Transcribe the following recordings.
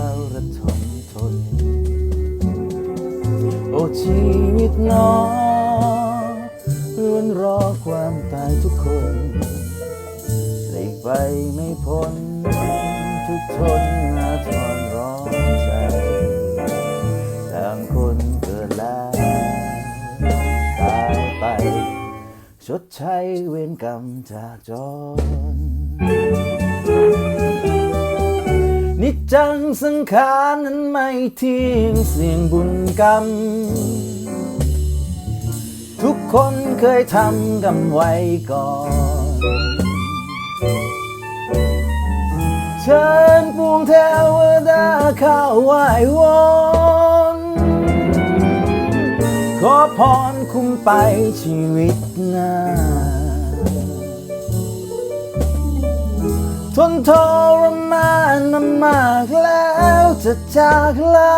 แลระทนทน โอ้ชีวิตน้องล้วนรอความตายทุกคนหลีไปไม่พ้นทุกทนอาทรร้องใจต่างคนเกิดแล้วตายไป ชดใช้เวรกรรมจากจน นิจจังสังขารนั้นไม่ทิ้งเสี่ยงบุญกรรม ทุกคนเคยทำกรรมไว้ก่อน เชิญปวงเทวดาเข้าไหว้วอนขอพรคุ้มไปชีวิตหน้าทนทรมานมา จะจากลา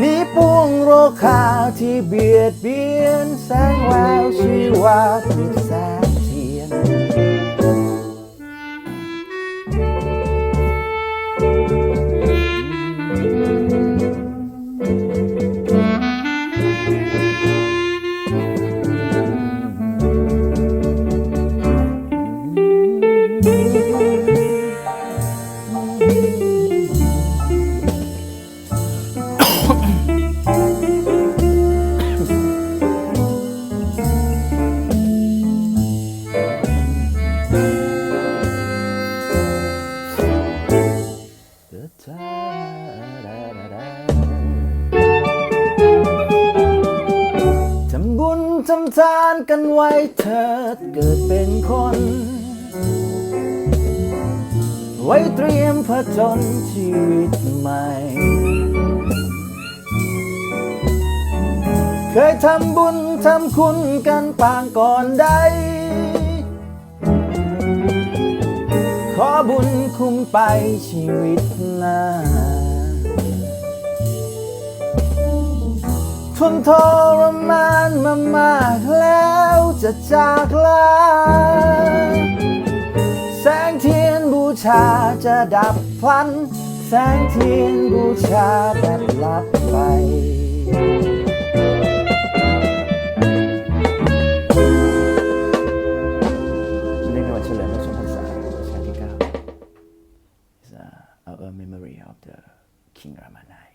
นี้ปวงโรคาที่เบียดเบียนแสงแววชีวาที่แสงเทียน ทำบุญทำทานกันไว้เถิดเกิดเป็นคน ไว้เตรียมผจญชีวิตใหม่ เคยทำบุญทำคุณกันปางก่อนใด บุญคุ้มไปชีวิตหน้าทนทรมานมามากแล้วจะจากลา แสงเทียนบูชาจะดับพลัน แสงเทียนบูชาแบบลับไป a memory of the King Ramanai.